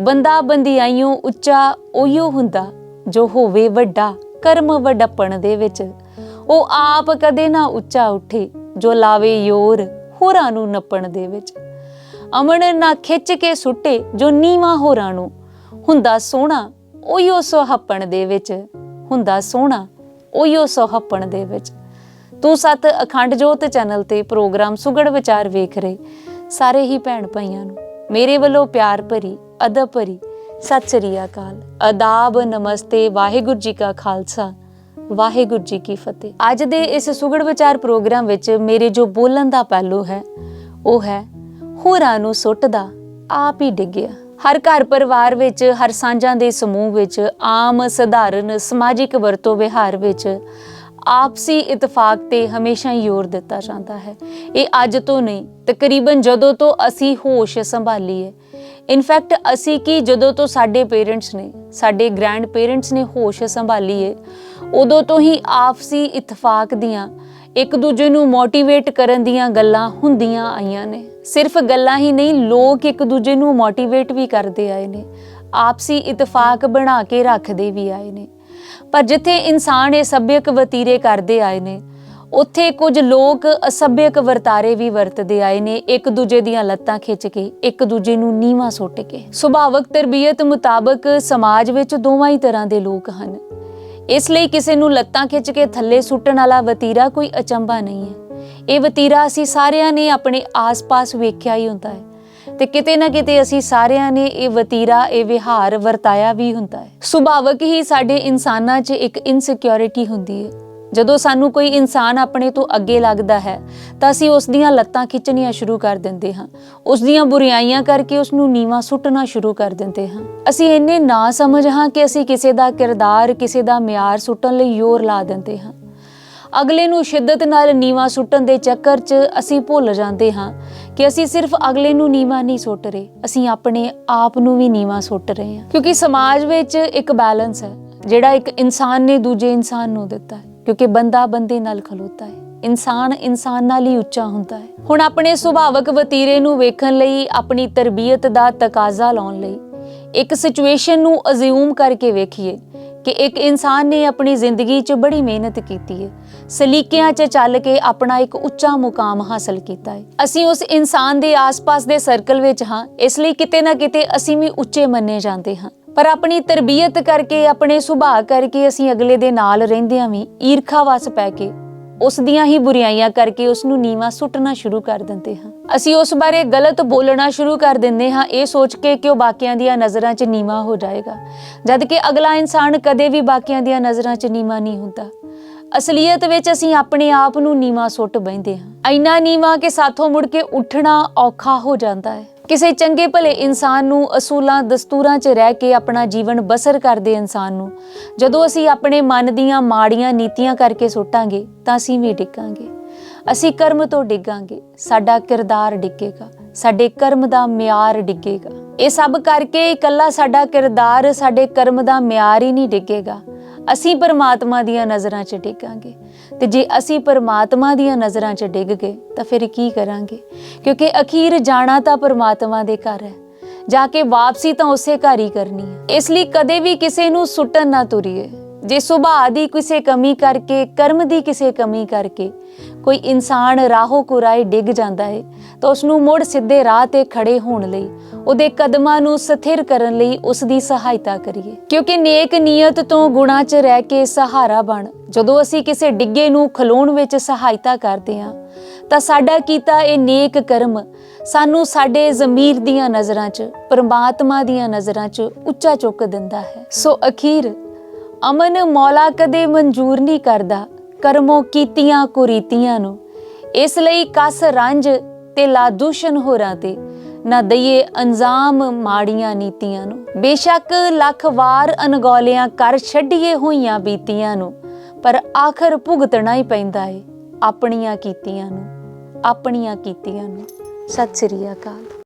ਬੰਦਾ ਬੰਦਿਆਈਓ ਉੱਚਾ ਉਹੀਓ ਹੁੰਦਾ, ਜੋ ਹੋਵੇ ਵੱਡਾ, ਕਰਮ ਵਡੱਪਣ ਦੇ ਵਿੱਚ। ਉਹ ਆਪ ਕਦੇ ਨਾ ਉੱਚਾ ਉੱਠੇ, ਜੋ ਲਾਵੇ ਯੋਰ ਹੋਰਾਂ ਨੂੰ ਨੱਪਣ ਦੇ ਵਿੱਚ। ਅਮਨ ਨਾ ਖਿੱਚ ਕੇ ਸੁੱਟੇ, ਜੋ ਨੀਵਾ ਹੋਰਾਂ ਨੂੰ। ਹੁੰਦਾ ਸੋਹਣਾ, ਉਹੀਓ ਸੋਹੱਪਣ ਦੇ ਵਿੱਚ। ਹੁੰਦਾ ਸੋਹਣਾ, ਉਹੀਓ ਸੋਹੱਪਣ ਦੇ ਵਿੱਚ। ਤੂੰ ਸਤ ਅਖੰਡ ਜੋਤ ਚੈਨਲ ਤੇ ਪ੍ਰੋਗਰਾਮ ਸੁਗੜ ਵਿਚਾਰ ਵੇਖ ਰਹੇ, ਸਾਰੇ ਹੀ ਭੈਣ ਭਾਈਆਂ ਨੂੰ। ਮੇਰੇ ਵੱਲੋਂ ਪਿਆਰ ਭਰੀ, ਅਦਬ ਭਰੀ, ਸਤਿ ਸ੍ਰੀ ਅਕਾਲ। ਆਦਾਬ ਨਮਸਤੇ, ਵਾਹਿਗੁਰੂ ਜੀ ਕਾ ਖਾਲਸਾ, ਵਾਹਿਗੁਰੂ ਜੀ ਕੀ ਫਤਿਹ। ਅੱਜ ਦੇ ਇਸ ਸੁਗੜ ਵਿਚਾਰ ਪ੍ਰੋਗਰਾਮ ਵਿੱਚ ਮੇਰੇ ਜੋ ਬੋਲਣ ਦਾ ਪਹਿਲੂ ਹੈ, ਉਹ ਹੈ, ਹੋਰਾਂ ਨੂੰ ਸੁੱਟਦਾ, ਆਪ ਹੀ ਡਿੱਗਿਆ। ਹਰ ਘਰ ਪਰਿਵਾਰ ਵਿੱਚ, ਹਰ ਸਾਂਝਾਂ ਦੇ ਸਮੂਹ ਵਿੱਚ, ਆਮ, ਸਧਾਰਨ, ਸਮਾਜਿਕ ਵਰਤੋਂ ਵਿਹਾਰ ਵਿੱਚ ਆਪਸੀ ਇਤਫਾਕ ਤੇ ਹਮੇਸ਼ਾ ਹੀ ਜ਼ੋਰ ਦਿੱਤਾ ਜਾਂਦਾ ਹੈ। ਇਹ ਅੱਜ ਤੋਂ ਨਹੀਂ, ਤਕਰੀਬਨ ਜਦੋਂ ਤੋਂ ਅਸੀਂ ਹੋਸ਼ ਸੰਭਾਲੀ ਹੈ ਇਨਫੈਕਟ ਅਸੀਂ ਕੀ ਜਦੋਂ ਤੋਂ ਸਾਡੇ ਪੇਰੈਂਟਸ ਨੇ, ਸਾਡੇ ਗ੍ਰੈਂਡ ਪੇਰੈਂਟਸ ਨੇ ਹੋਸ਼ ਸੰਭਾਲੀ ਹੈ ਉਦੋਂ ਤੋਂ ਹੀ ਆਪਸੀ ਇਤਫਾਕ ਦੀਆਂ, ਇੱਕ ਦੂਜੇ ਨੂੰ ਮੋਟੀਵੇਟ ਕਰਨ ਦੀਆਂ ਗੱਲਾਂ ਹੁੰਦੀਆਂ ਆਈਆਂ ਨੇ। ਸਿਰਫ ਗੱਲਾਂ ਹੀ ਨਹੀਂ, ਲੋਕ ਇੱਕ ਦੂਜੇ ਨੂੰ ਮੋਟੀਵੇਟ ਵੀ ਕਰਦੇ ਆਏ ਨੇ। ਆਪਸੀ ਇਤਫਾਕ ਬਣਾ ਕੇ ਰੱਖਦੇ ਵੀ ਆਏ ਨੇ। ਪਰ ਜਿੱਥੇ ਇਨਸਾਨ ਇਹ ਸੱਭਿਅਕ ਵਤੀਰੇ ਕਰਦੇ ਆਏ ਨੇ, ਉੱਥੇ ਕੁਝ ਲੋਕ ਅਸੱਭਿਅਕ ਵਰਤਾਰੇ ਵੀ ਵਰਤਦੇ ਆਏ ਨੇ, ਇੱਕ ਦੂਜੇ ਦੀਆਂ ਲੱਤਾਂ ਖਿੱਚ ਕੇ, ਇੱਕ ਦੂਜੇ ਨੂੰ ਨੀਵਾ ਸੁੱਟ ਕੇ। ਸੁਭਾਵਕ ਤਰਬੀਅਤ ਮੁਤਾਬਕ ਸਮਾਜ ਵਿੱਚ ਦੋਵਾਂ ਹੀ ਤਰ੍ਹਾਂ ਦੇ ਲੋਕ ਹਨ। ਇਸ ਲਈ ਕਿਸੇ ਨੂੰ ਲੱਤਾਂ ਖਿੱਚ ਕੇ ਥੱਲੇ ਸੁੱਟਣ ਵਾਲਾ ਵਤੀਰਾ ਕੋਈ ਅਚੰਭਾ ਨਹੀਂ ਹੈ। ਇਹ ਵਤੀਰਾ ਅਸੀਂ ਸਾਰਿਆਂ ਨੇ ਆਪਣੇ ਆਸ-ਪਾਸ ਵੇਖਿਆ ਹੀ ਹੁੰਦਾ ਹੈ। ਤੇ ਕਿਤੇ ਨਾ ਕਿਤੇ ਅਸੀਂ ਸਾਰਿਆਂ ਨੇ ਇਹ ਵਤੀਰਾ, ਇਹ ਵਿਹਾਰ ਵਰਤਾਇਆ ਵੀ ਹੁੰਦਾ ਹੈ। ਸੁਭਾਵਕ ਹੀ ਸਾਡੇ ਇਨਸਾਨਾਂ 'ਚ ਇੱਕ ਇਨਸਿਕਿਉਰਿਟੀ ਹੁੰਦੀ ਹੈ। ਜਦੋਂ ਸਾਨੂੰ ਕੋਈ ਇਨਸਾਨ ਆਪਣੇ ਤੋਂ ਅੱਗੇ ਲੱਗਦਾ ਹੈ, ਤਾਂ ਅਸੀਂ ਉਸ ਦੀਆਂ ਲੱਤਾਂ ਖਿੱਚਣੀਆਂ ਸ਼ੁਰੂ ਕਰ ਦਿੰਦੇ ਹਾਂ। ਉਸ ਦੀਆਂ ਬੁਰੀਆਈਆਂ ਕਰਕੇ ਉਸ ਨੂੰ ਨੀਵਾ ਸੁੱਟਣਾ ਸ਼ੁਰੂ ਕਰ ਦਿੰਦੇ ਹਾਂ। ਅਸੀਂ ਇੰਨੇ ਨਾ ਸਮਝ ਹਾਂ ਕਿ ਅਸੀਂ ਕਿਸੇ ਦਾ ਕਿਰਦਾਰ, ਕਿਸੇ ਦਾ ਮਿਆਰ ਸੁੱਟਣ ਲਈ ਜ਼ੋਰ ਲਾ ਦਿੰਦੇ ਹਾਂ। ਅਗਲੇ ਨੂੰ ਸ਼ਿੱਦਤ ਨਾਲ ਨੀਵਾ ਸੁੱਟਣ ਦੇ ਚੱਕਰ 'ਚ ਅਸੀਂ ਭੁੱਲ ਜਾਂਦੇ ਹਾਂ ਕਿ ਅਸੀਂ ਸਿਰਫ ਅਗਲੇ ਨੂੰ ਨੀਵਾ ਨਹੀਂ ਸੁੱਟ ਰਹੇ, ਅਸੀਂ ਆਪਣੇ ਆਪ ਨੂੰ ਵੀ ਨੀਵਾ ਸੁੱਟ ਰਹੇ ਹਾਂ। ਕਿਉਂਕਿ ਸਮਾਜ ਵਿੱਚ ਇੱਕ ਬੈਲੈਂਸ ਹੈ, ਜਿਹੜਾ ਇੱਕ ਇਨਸਾਨ ਨੇ ਦੂਜੇ ਇਨਸਾਨ ਨੂੰ ਦਿੱਤਾ ਹੈ, ਕਿਉਂਕਿ ਬੰਦਾ ਬੰਦੇ ਨਾਲ ਖਲੋਤਾ ਹੈ, ਇਨਸਾਨ ਇਨਸਾਨ ਨਾਲ ਹੀ ਉੱਚਾ ਹੁੰਦਾ ਹੈ। ਹੁਣ ਆਪਣੇ ਸੁਭਾਵਕ ਵਤੀਰੇ ਨੂੰ ਵੇਖਣ ਲਈ, ਆਪਣੀ ਤਰਬੀਅਤ ਦਾ ਤਕਾਜ਼ਾ ਲਾਉਣ ਲਈ, ਇੱਕ ਸਿਚੁਏਸ਼ਨ ਨੂੰ ਅਜ਼ਿਊਮ ਕਰਕੇ ਵੇਖੀਏ ਕਿ ਇੱਕ ਇਨਸਾਨ ਨੇ ਆਪਣੀ ਜ਼ਿੰਦਗੀ 'ਚ ਬੜੀ ਮਿਹਨਤ ਕੀਤੀ ਹੈ। ਸਲੀਕਿਆਂ 'ਚ ਚੱਲ ਕੇ ਆਪਣਾ ਇੱਕ ਉੱਚਾ ਮੁਕਾਮ ਹਾਸਲ ਕੀਤਾ ਹੈ। ਅਸੀਂ ਉਸ ਇਨਸਾਨ ਦੇ ਆਸ-ਪਾਸ ਦੇ ਸਰਕਲ ਵਿੱਚ ਹਾਂ, ਇਸ ਲਈ ਕਿਤੇ ਨਾ ਕਿਤੇ ਅਸੀਂ ਵੀ ਉੱਚੇ ਮੰਨੇ ਜਾਂਦੇ ਹਾਂ। ਪਰ ਆਪਣੀ ਤਰਬੀਅਤ ਕਰਕੇ, ਆਪਣੇ ਸੁਭਾਅ ਕਰਕੇ ਅਸੀਂ ਅਗਲੇ ਦੇ ਨਾਲ ਰਹਿੰਦਿਆਂ ਵੀ ਈਰਖਾ ਵਸ ਪੈ ਕੇ ਉਸ ਦੀਆਂ ਹੀ ਬੁਰੀਆਈਆਂ ਕਰਕੇ ਉਸ ਨੂੰ ਨੀਵਾ ਸੁੱਟਣਾ ਸ਼ੁਰੂ ਕਰ ਦਿੰਦੇ ਹਾਂ। ਅਸੀਂ ਉਸ ਬਾਰੇ ਗਲਤ ਬੋਲਣਾ ਸ਼ੁਰੂ ਕਰ ਦਿੰਦੇ ਹਾਂ। ਇਹ ਸੋਚ ਕੇ ਕਿ ਉਹ ਬਾਕੀਆਂ ਦੀਆਂ ਨਜ਼ਰਾਂ 'ਚ ਨੀਵਾ ਹੋ ਜਾਏਗਾ। ਜਦ ਕਿ ਅਗਲਾ ਇਨਸਾਨ ਕਦੇ ਵੀ ਬਾਕੀਆਂ ਦੀਆਂ ਨਜ਼ਰਾਂ 'ਚ ਨੀਵਾ ਨਹੀਂ ਹੁੰਦਾ। ਅਸਲੀਅਤ ਵਿੱਚ ਅਸੀਂ ਆਪਣੇ ਆਪ ਨੂੰ ਨੀਵਾ ਸੁੱਟ ਬੈਂਦੇ ਹਾਂ। ਇੰਨਾ ਨੀਵਾ ਕਿ ਸਾਥੋਂ ਮੁੜ ਕੇ ਉੱਠਣਾ ਔਖਾ ਹੋ ਜਾਂਦਾ ਹੈ। ਕਿਸੇ ਚੰਗੇ ਭਲੇ ਇਨਸਾਨ ਨੂੰ ਅਸੂਲਾਂ, ਦਸਤੂਰਾਂ 'ਚ ਰਹਿ ਕੇ ਆਪਣਾ ਜੀਵਨ ਬਸਰ ਕਰਦੇ ਇਨਸਾਨ ਨੂੰ। ਜਦੋਂ ਅਸੀਂ ਆਪਣੇ ਮਨ ਦੀਆਂ ਮਾੜੀਆਂ ਨੀਤੀਆਂ ਕਰਕੇ ਸੁੱਟਾਂਗੇ, ਤਾਂ ਅਸੀਂ ਵੀ ਡਿੱਗਾਂਗੇ। ਅਸੀਂ ਕਰਮ ਤੋਂ ਡਿੱਗਾਂਗੇ, ਸਾਡਾ ਕਿਰਦਾਰ ਡਿੱਗੇਗਾ, ਸਾਡੇ ਕਰਮ ਦਾ ਮਿਆਰ ਡਿੱਗੇਗਾ। ਇਹ ਸਭ ਕਰਕੇ ਇਕੱਲਾ ਸਾਡਾ ਕਿਰਦਾਰ, ਸਾਡੇ ਕਰਮ ਦਾ ਮਿਆਰ ਹੀ ਨਹੀਂ ਡਿੱਗੇਗਾ। ਅਸੀਂ ਪਰਮਾਤਮਾ ਦੀਆਂ ਨਜ਼ਰਾਂ 'ਚ ਡਿੱਗਾਂਗੇ। ਤੇ ਜੇ ਅਸੀਂ ਪਰਮਾਤਮਾ ਦੀਆਂ ਨਜ਼ਰਾਂ 'ਚ ਡਿੱਗ ਗਏ, ਤਾਂ ਫਿਰ ਕੀ ਕਰਾਂਗੇ? ਕਿਉਂਕਿ ਅਖੀਰ ਜਾਣਾ ਤਾਂ ਪਰਮਾਤਮਾ ਦੇ ਘਰ ਹੈ। ਜਾ ਕੇ ਵਾਪਸੀ ਤਾਂ ਉਸੇ ਘਰ ਹੀ ਕਰਨੀ ਹੈ। ਇਸ ਲਈ ਕਦੇ ਵੀ ਕਿਸੇ ਨੂੰ ਸੁੱਟਣ ਨਾ ਤੁਰੀਏ। ਜੇ ਸੁਭਾਅ ਦੀ ਕਿਸੇ ਕਮੀ ਕਰਕੇ, ਕਰਮ ਦੀ ਕਿਸੇ ਕਮੀ ਕਰਕੇ ਕੋਈ ਇਨਸਾਨ ਰਾਹੋਂ ਕੁਰਾਏ ਡਿੱਗ ਜਾਂਦਾ ਹੈ ਤਾਂ ਉਸ ਨੂੰ ਮੁੜ ਸਿੱਧੇ ਰਾਹ ਤੇ ਖੜੇ ਹੋਣ ਲਈ, ਉਹਦੇ ਕਦਮਾਂ ਨੂੰ ਸਥਿਰ ਕਰਨ ਲਈ ਉਸ ਦੀ ਸਹਾਇਤਾ ਕਰੀਏ। ਕਿਉਂਕਿ ਨੇਕ ਨੀਅਤ ਤੋਂ ਗੁਣਾ 'ਚ ਰਹਿ ਕੇ ਸਹਾਰਾ ਬਣ। ਜਦੋਂ ਅਸੀਂ ਕਿਸੇ ਡਿੱਗੇ ਨੂੰ ਖਲੋਣ ਵਿੱਚ ਸਹਾਇਤਾ ਕਰਦੇ ਹਾਂ, ਤਾਂ ਸਾਡਾ ਕੀਤਾ ਇਹ ਨੇਕ ਕਰਮ ਸਾਨੂੰ ਸਾਡੇ ਜ਼ਮੀਰ ਦੀਆਂ ਨਜ਼ਰਾਂ 'ਚ, ਪਰਮਾਤਮਾ ਦੀਆਂ ਨਜ਼ਰਾਂ 'ਚ ਉੱਚਾ ਚੁੱਕ ਦਿੰਦਾ ਹੈ। ਸੋ ਅਖੀਰ ਅਮਨ ਮੌਲਾ ਕਦੇ ਮਨਜ਼ੂਰ ਨਹੀਂ ਕਰਦਾ। ਕਰਮੋ ਕੀਤੀਆਂ ਕੁਰੀਤੀਆਂ ਨੂੰ। ਇਸ ਲਈ ਕਸ ਰੰਜ ਤੇ ਲਾ ਦੂਸ਼ਣ ਹੋਰਾਂ ਤੇ। ਨਾ ਦਈਏ ਅੰਜਾਮ ਮਾੜੀਆਂ ਨੀਤੀਆਂ ਨੂੰ। ਬੇਸ਼ੱਕ ਲੱਖ ਵਾਰ ਅਨਗੋਲਿਆਂ ਕਰ ਛੱਡੀਏ ਹੋਈਆਂ ਬੀਤੀਆਂ ਨੂੰ। ਪਰ ਆਖਰ ਭੁਗਤਣਾ ਹੀ ਪੈਂਦਾ ਏ ਆਪਣੀਆਂ ਕੀਤੀਆਂ ਨੂੰ। ਆਪਣੀਆਂ ਕੀਤੀਆਂ ਨੂੰ। ਸਤਿ ਸ੍ਰੀ ਅਕਾਲ।